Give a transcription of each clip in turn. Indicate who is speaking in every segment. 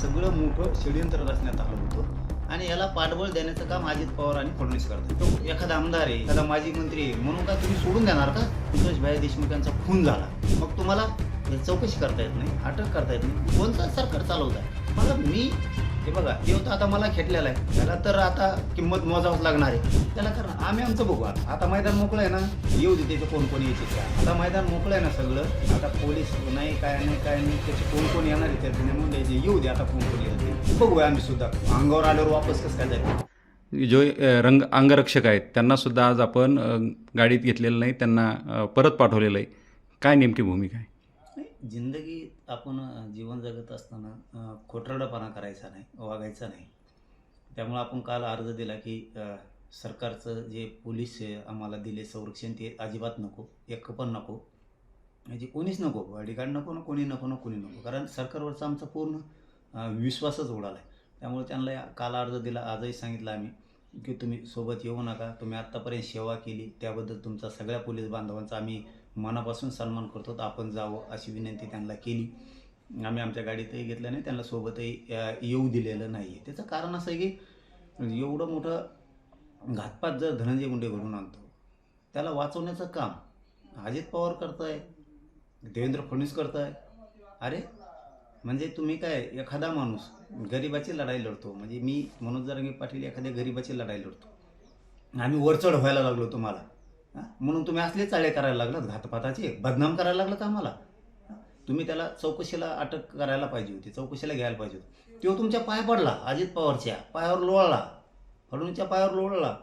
Speaker 1: सगळं मोठं षडयंत्र रचण्यात आलं होतं. आणि याला पाठबळ देण्याचं काम अजित पवार आणि फडणवीस करतात. तो एखादा आमदार आहे एखादा माजी मंत्री आहे म्हणून का तुम्ही सोडून देणार का? संतोष भाई देशमुख यांचा खून झाला. मग तुम्हाला चौकशी करता येत नाही अटक करता येत नाही. कोणतं सरकार चालवत आहे मला मी हे बघा देव तर आता मला खेटलेला आहे. त्याला तर आता किंमत मोजावंच लागणार आहे. त्याला कारण आम्ही आमचं बघू आता. आता मैदान मोकळं आहे ना? येऊ दे त्याचं कोण कोण यायचे त्या आता मैदान मोकळं आहे ना सगळं? आता पोलीस नाही काय नाही काय नाही त्याचे कोण कोण येणार आहे? त्या म्हणून द्यायचे येऊ दे आता कोण कोण येते बघूया आम्ही सुद्धा. अंगावर आल्यावर वापस कसं काय जायचं?
Speaker 2: जो रंग अंगरक्षक आहेत त्यांनासुद्धा आज आपण गाडीत घेतलेलं नाही त्यांना परत पाठवलेलं आहे. काय नेमकी भूमिका आहे?
Speaker 1: जिंदगी आपण जीवन जगत असताना खोटरडपणा करायचा नाही वागायचा नाही. त्यामुळं आपण काल अर्ज दिला की सरकारचं जे पोलीस आम्हाला दिले संरक्षण ते अजिबात नको एक पण नको. म्हणजे कोणीच नको बॉडीगार्ड नको ना कोणी नको ना कोणी नको. कारण सरकारवरचा आमचा पूर्ण विश्वासच उडाला आहे त्यामुळे त्यांना काल अर्ज दिला आजही सांगितलं आम्ही की तुम्ही सोबत येऊ नका. तुम्ही आत्तापर्यंत सेवा केली त्याबद्दल तुमचा सगळ्या पोलीस बांधवांचा आम्ही मनापासून सन्मान करतो. तर आपण जावं अशी विनंती त्यांना केली. आम्ही आमच्या गाडीतही घेतलं नाही त्यांना सोबतही येऊ दिलेलं नाही. आहे त्याचं कारण असं आहे की एवढं मोठं घातपात जर धनंजय मुंडे घडून आणतो त्याला वाचवण्याचं काम अजित पवार करताय देवेंद्र फडणवीस करताय. अरे म्हणजे तुम्ही काय एखादा माणूस गरिबाची लढाई लढतो. म्हणजे मी मनोज जरांगे पाटील एखाद्या गरिबाची लढाई लढतो. आम्ही वरचढ व्हायला लागलो तुम्हाला. म्हणून तुम्ही असले चाळे करायला लागलात घातपाताचे बदनाम करायला लागलात आम्हाला. तुम्ही त्याला चौकशीला अटक करायला पाहिजे होती चौकशीला घ्यायला पाहिजे होती. तो तुमच्या पाय पडला अजित पवारच्या पायावर लोळला फडणवीसच्या पायावर लोळला.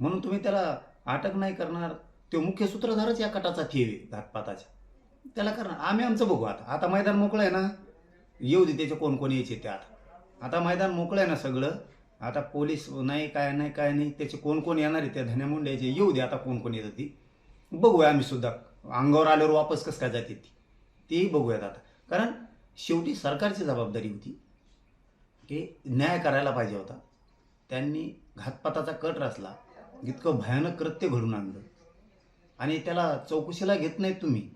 Speaker 1: म्हणून तुम्ही त्याला अटक नाही करणार. तो मुख्य सूत्रधारच या कटाचा ठेवे घातपाताचा. त्याला करणार. आम्ही आमचं बघू आता. आता मैदान मोकळं आहे ना? येऊ दे त्याचे कोण कोण यायचे ते आता. आता मैदान मोकळं आहे ना सगळं? आता पोलीस नाही काय नाही काय नाही त्याचे कोण कोण येणार आहे त्या धन्या मुंड्याचे येऊ दे आता कोण कोण येतं ती. बघूया आम्ही सुद्धा. अंगावर आल्यावर वापस कसं काय जाते ती. तेही बघूयात आता. कारण शेवटी सरकारची जबाबदारी होती की न्याय करायला पाहिजे होता. त्यांनी घातपाताचा कट रचला. इतकं भयानक कृत्य घडून आणलं. आणि त्याला चौकशीला घेत नाहीत तुम्ही.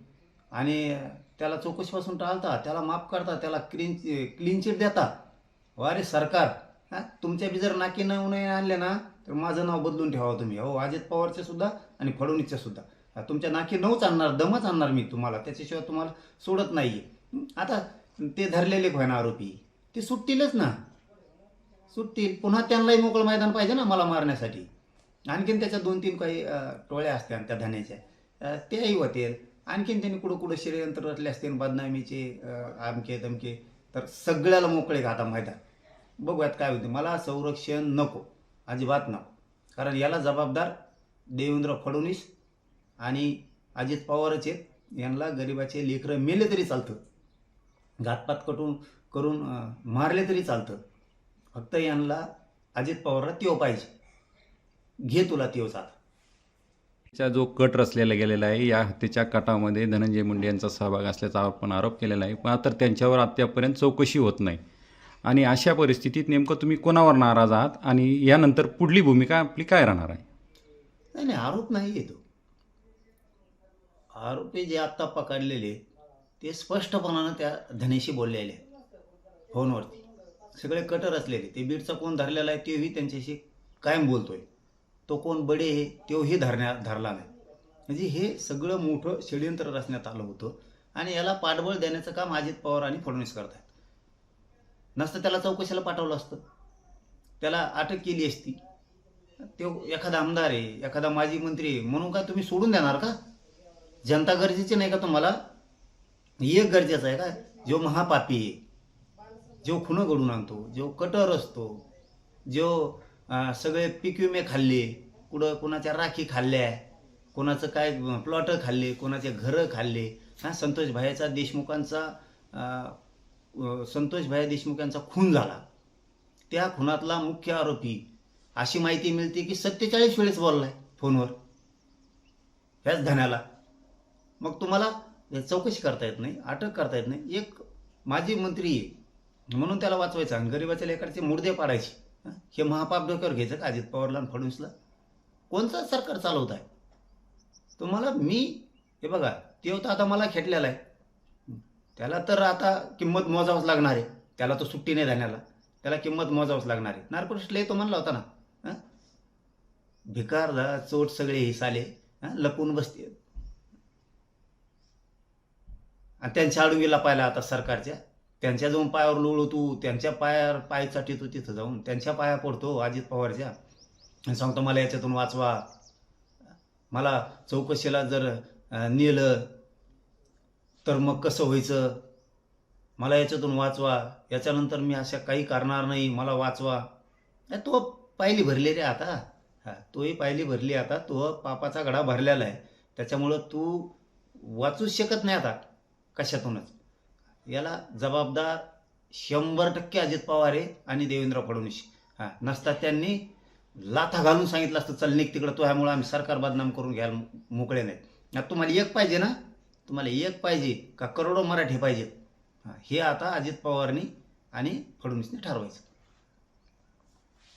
Speaker 1: आणि त्याला चौकशीपासून टाळता त्याला माफ करता त्याला क्लीन क्लीन चिट देता. अरे सरकार हां? तुमच्या बी जर नाकी नऊ नाही आणले ना तर माझं नाव बदलून ठेवा तुम्ही. हो अजित पवारचे सुद्धा आणि फडणवीसचे सुद्धा. तुमच्या नाकी नऊच आणणार दमच आणणार मी तुम्हाला. त्याच्याशिवाय तुम्हाला सोडत नाही आता ते धरलेले होय ना आरोपी ते सुटतीलच ना. सुटतील. पुन्हा त्यांनाही मोकळं मैदान पाहिजे ना मला मारण्यासाठी. आणखीन त्याच्या दोन तीन काही टोळ्या असत्या त्या धान्याच्या. त्याही तेही होतील. आणखीन त्यांनी कुठं कुठं षडयंत्र रचले असतील बदनामीचे आमके दमके तर सगळ्याला मोकळे का आता मैदान. बघूयात काय होते. मला संरक्षण नको. अजिबात नको. कारण याला जबाबदार देवेंद्र फडणवीस आणि अजित पवारच आहेत. यांना गरिबाचे लेकरं मेले तरी चालतं. घातपात कटून करून मारले तरी चालतं. फक्त यांना अजित पवारला त्यो पाहिजे. घे तुला त्यो साथ.
Speaker 2: चा जो कट रचलेला गेलेला आहे या हत्येच्या कटामध्ये धनंजय मुंडे यांचा सहभाग असल्याचा आपण आरोप केलेला आहे. मात्र त्यांच्यावर आत्तापर्यंत चौकशी होत नाही. आणि अशा परिस्थितीत नेमकं तुम्ही कोणावर नाराज आहात आणि यानंतर पुढली भूमिका आपली काय राहणार आहे?
Speaker 1: नाही नाही आरोप नाही येतो. आरोपी जे आत्ता पकडलेले ते स्पष्टपणानं त्या धनेशी बोललेले फोनवरती. सगळे कटर असलेले ते बीडचा कोण धरलेला आहे तेही त्यांच्याशी कायम बोलतोय. तो कोण बडे आहे तोही धरण्या धरला नाही. म्हणजे हे सगळं मोठं षडयंत्र रचण्यात आलं होतं आणि याला पाठबळ देण्याचं काम अजित पवार आणि फडणवीस करतायत. नसतं त्याला चौकशीला पाठवलं असतं. त्याला अटक केली असती. तो एखादा आमदार आहे एखादा माजी मंत्री आहे म्हणून का तुम्ही सोडून देणार का? जनता गरजेची नाही का तुम्हाला? एक गरजेचं आहे का? जो महापापी आहे जो खुणं घडून आणतो जो कटर असतो जो सगळे पीक विमे खाल्ले कुठं कोणाच्या राखी खाल्ल्या कोणाचं काय प्लॉट खाल्ले कोणाचे घरं खाल्ले हा संतोष भायाचा देशमुखांचा संतोष देशमुख यांचा खून झाला. त्या खुनातला मुख्य आरोपी अशी माहिती मिळते की सत्तेचाळीस वेळेस बोललाय फोनवर. ह्याच धन्याला. मग तुम्हाला चौकशी करता येत नाही अटक करता येत नाही. एक माजी मंत्री आहे म्हणून त्याला वाचवायचं आणि गरिबाच्या लेकरचे मुर्दे पाडायचे. हे? महापाप डोक्यावर घ्यायचं का? अजित पवारला आणि फडणवीसला. कोणतं सरकार चालवत आहे तुम्हाला मी हे बघा ते होतं आता मला खेटलेला आहे. त्याला तर आता किंमत मोजावंच लागणार आहे. त्याला तो सुट्टी नाही धान्याला त्याला किंमत मोजावंच लागणार आहे. नार्कोटिक्सला तो म्हणला होता ना हं? भिकारदा चोट सगळे हिसाले लपून बसते. आणि त्यांच्या आडुंगीला पाहिला आता सरकारच्या. त्यांच्या जाऊन पायावर लोळ तू त्यांच्या पायावर पाय चाटी तू तिथं जाऊन. त्यांच्या पाया पडतो अजित पवारच्या. आणि सांगतो मला याच्यातून वाचवा. मला चौकशीला जर नेलं तर मग कसं व्हायचं? मला याच्यातून वाचवा. याच्यानंतर मी अशा काही करणार नाही. मला वाचवा. अरे तो पायली भरली रे आता. हा तोही पायली भरली आता. तो पापाचा घडा भरलेला आहे. त्याच्यामुळं तू वाचूच शकत नाही आता कशातूनच. याला जबाबदार शंभर टक्के अजित पवार आहे आणि देवेंद्र फडणवीस. हां नसता त्यांनी लाथा घालून सांगितलं असतं चल निघ तिकडं. तो ह्यामुळं आम्ही सरकार बदनाम करून घ्यायला मोकळे नाहीत. आता तुम्हाला एक पाहिजे ना? तुम्हाला एक पाहिजे का करोडो मराठी पाहिजेत हां हे आता अजित पवारनी आणि फडणवीसने ठरवायचं.